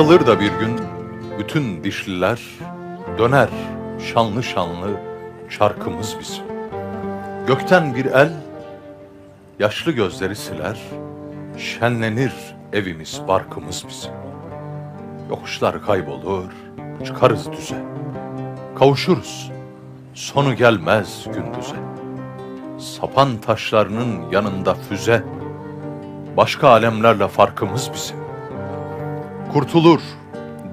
Kırılır da bir gün bütün dişliler döner şanlı şanlı çarkımız bizim. Gökten bir el yaşlı gözleri siler, şenlenir evimiz barkımız bizim. Yokuşlar kaybolur, çıkarız düze. Kavuşuruz, sonu gelmez gündüze. Sapan taşlarının yanında füze, başka alemlerle farkımız bizim. Kurtulur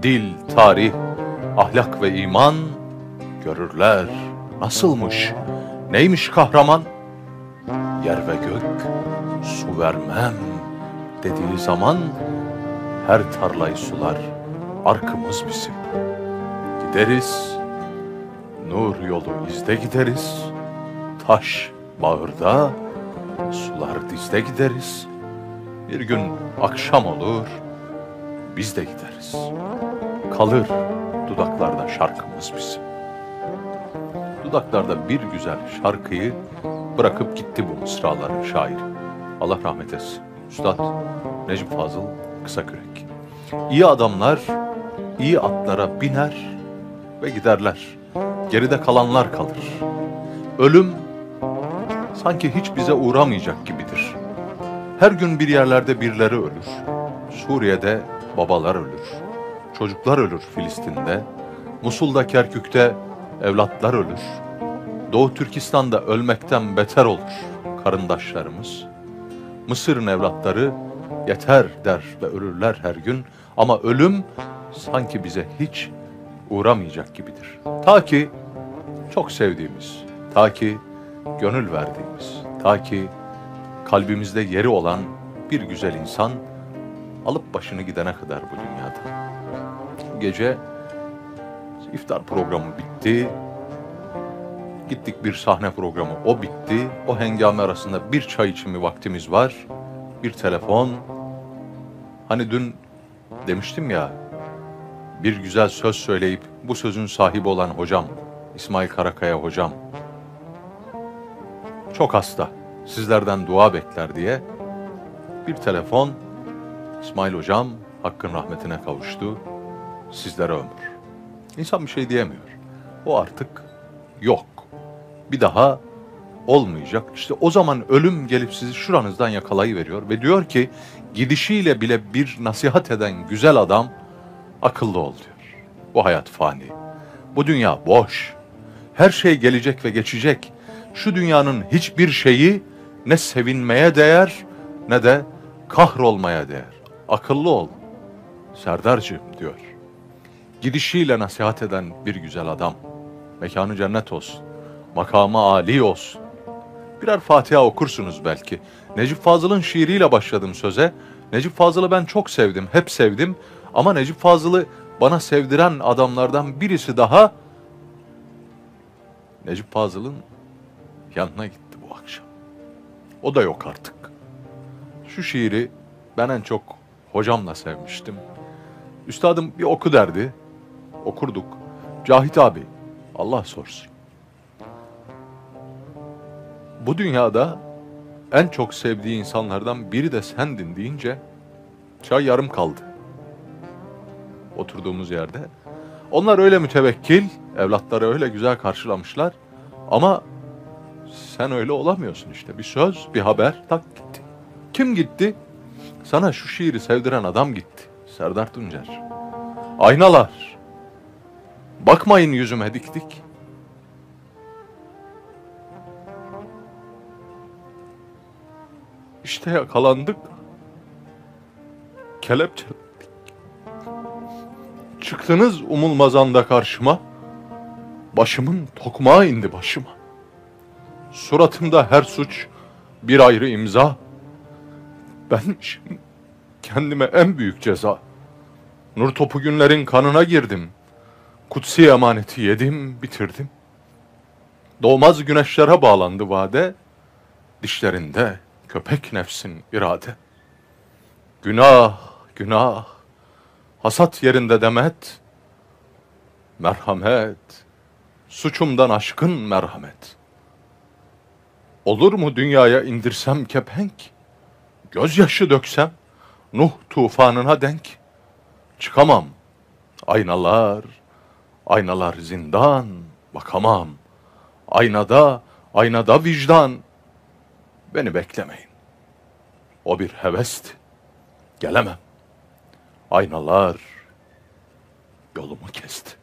dil, tarih, ahlak ve iman görürler nasılmış, neymiş kahraman? Yer ve gök su vermem dediği zaman her tarlayı sular arkımız bizim. Gideriz, nur yolu izde gideriz, taş bağırda, sular dizde gideriz. Bir gün akşam olur, biz de gideriz. Kalır dudaklarda şarkımız bizim. Dudaklarda bir güzel şarkıyı bırakıp gitti bu mısraların şairi. Allah rahmet etsin. Üstad Necip Fazıl Kısakürek. İyi adamlar iyi atlara biner ve giderler. Geride kalanlar kalır. Ölüm sanki hiç bize uğramayacak gibidir. Her gün bir yerlerde birileri ölür. Suriye'de babalar ölür. Çocuklar ölür Filistin'de. Musul'da Kerkük'te evlatlar ölür. Doğu Türkistan'da ölmekten beter olur karındaşlarımız. Mısır'ın evlatları yeter der ve ölürler her gün. Ama ölüm sanki bize hiç uğramayacak gibidir. Ta ki çok sevdiğimiz, ta ki gönül verdiğimiz, ta ki kalbimizde yeri olan bir güzel insan alıp başını gidene kadar bu dünyada. Gece iftar programı bitti. Gittik bir sahne programı o bitti. O hengame arasında bir çay içimi vaktimiz var. Bir telefon. Hani dün demiştim ya bir güzel söz söyleyip bu sözün sahibi olan hocam İsmail Karakaya hocam çok hasta sizlerden dua bekler diye bir telefon İsmail hocam hakkın rahmetine kavuştu sizlere ömür. İnsan bir şey diyemiyor. O artık yok. Bir daha olmayacak. İşte o zaman ölüm gelip sizi şuranızdan yakalayıveriyor ve diyor ki gidişiyle bile bir nasihat eden güzel adam akıllı ol diyor. Bu hayat fani. Bu dünya boş. Her şey gelecek ve geçecek. Şu dünyanın hiçbir şeyi ne sevinmeye değer ne de kahrolmaya değer. Akıllı ol. Serdarcığım diyor. Gidişiyle nasihat eden bir güzel adam. Mekanı cennet olsun. Makamı âli olsun. Birer Fatiha okursunuz belki. Necip Fazıl'ın şiiriyle başladım söze. Necip Fazıl'ı ben çok sevdim, hep sevdim. Ama Necip Fazıl'ı bana sevdiren adamlardan birisi daha Necip Fazıl'ın yanına gitti bu akşam. O da yok artık. Şu şiiri ben en çok hocamla sevmiştim. Üstadım bir oku derdi. Okurduk. Cahit abi Allah sorsun. Bu dünyada en çok sevdiği insanlardan biri de sendin deyince çay yarım kaldı. Oturduğumuz yerde. Onlar öyle mütevekkil, evlatları öyle güzel karşılamışlar. Ama sen öyle olamıyorsun işte. Bir söz, bir haber tak gitti. Kim gitti? Sana şu şiiri sevdiren adam gitti. Serdar Tuncer. Aynalar. Bakmayın yüzüme dik dik. İşte yakalandık. Kelepçelendik. Çıktınız umulmazanda karşıma. Başımın tokmağı indi başıma. Suratımda her suç bir ayrı imza. Ben şimdi kendime en büyük ceza. Nur topu günlerin kanına girdim. Kutsi emaneti yedim, bitirdim. Doğmaz güneşlere bağlandı vade, dişlerinde köpek nefsin irade. Günah, günah, hasat yerinde demet, merhamet, suçumdan aşkın merhamet. Olur mu dünyaya indirsem kepenk, gözyaşı döksem, Nuh tufanına denk, çıkamam. Aynalar, aynalar zindan, bakamam. Aynada, aynada vicdan. Beni beklemeyin. O bir hevesti. Gelemem. Aynalar yolumu kesti.